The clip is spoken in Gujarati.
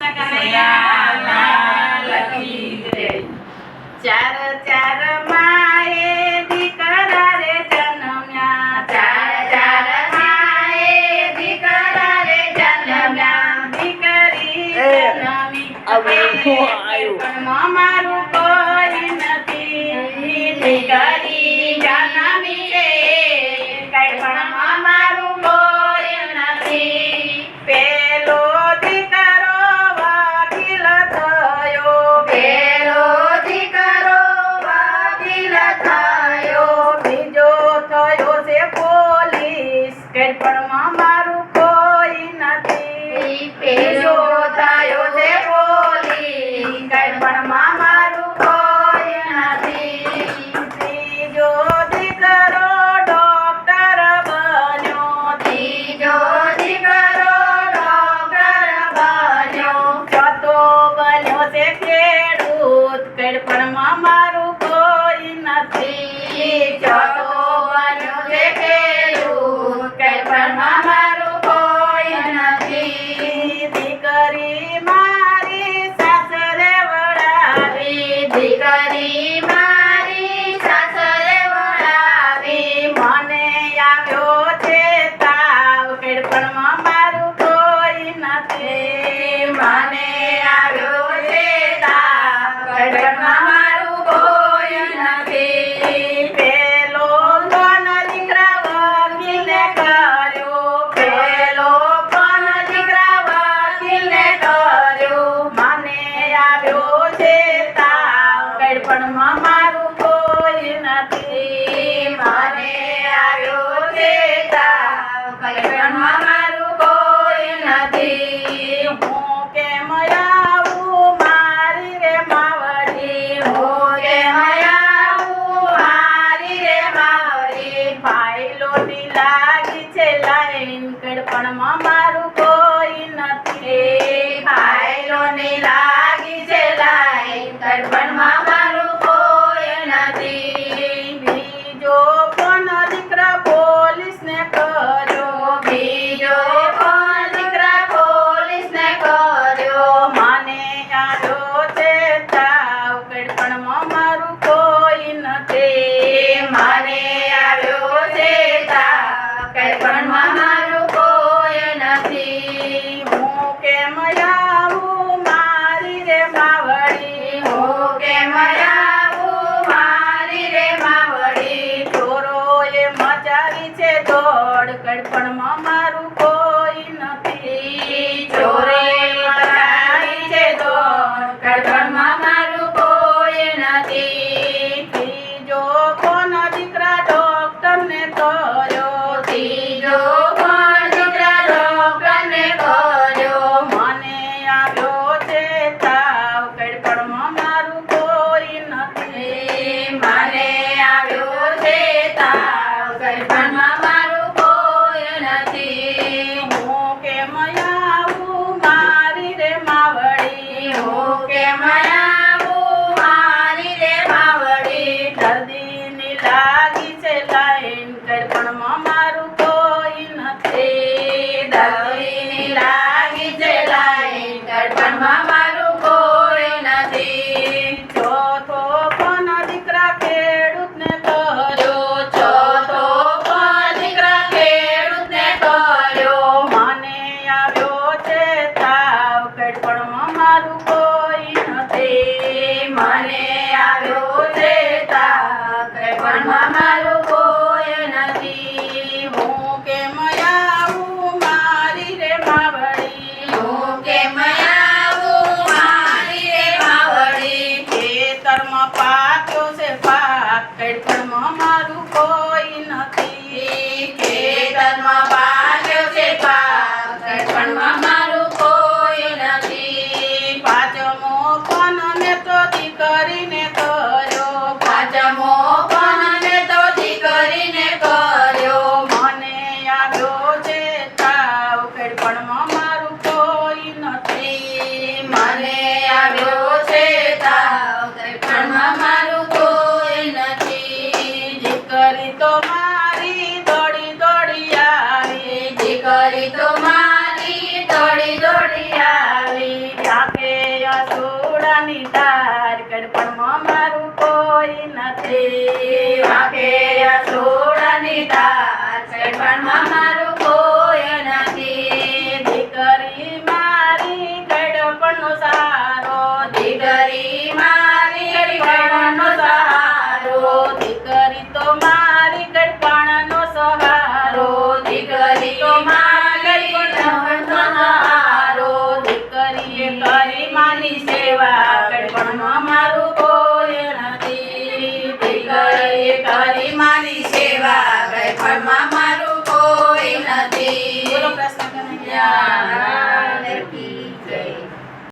જન્મ્યા. ચાર ચાર માએ દીકરા મારું કોઈ નથી. દીકરી જન્મ પણ મારું કોઈ નથી. મને આવ્યો છે પણ મારું કોઈ નથી. હું કેમ આવું મારી રે માવડી? હું કેમ આવું મારી રે માવડી? ફાઈલો લાગી છે લાઈન કડ, પણ મામા મચાવી છે દોડ કડપણમાં મારું કોઈ નથી. ચોર લાગી છે લાઈન કડપણમાં મારું કોઈ નથી. દાદીની લાગી છે લાઈન કડપણમાં મારું કોઈ નથી. ચોથો પણ દીકરા ખેડૂતને કર્યો. ચોથો પણ દીકરા ખેડૂતને કર્યો. મને આવ્યો છે તાવ કડપણમાં પાટણમાં મારું કોઈ નથી. ખેતરમાં પાડ્યો છે પાટણમાં મારું કોઈ નથી. પાંચમો તો મારી દોડી દોડી આવી દીકરી તો મારી દોડી દોડી આવી. જાકે અસુરાની તાર ગડપણમાં મારું કોઈ નથી. જાકે અસુરાની તાર ગડપણમાં દીકરી કો માં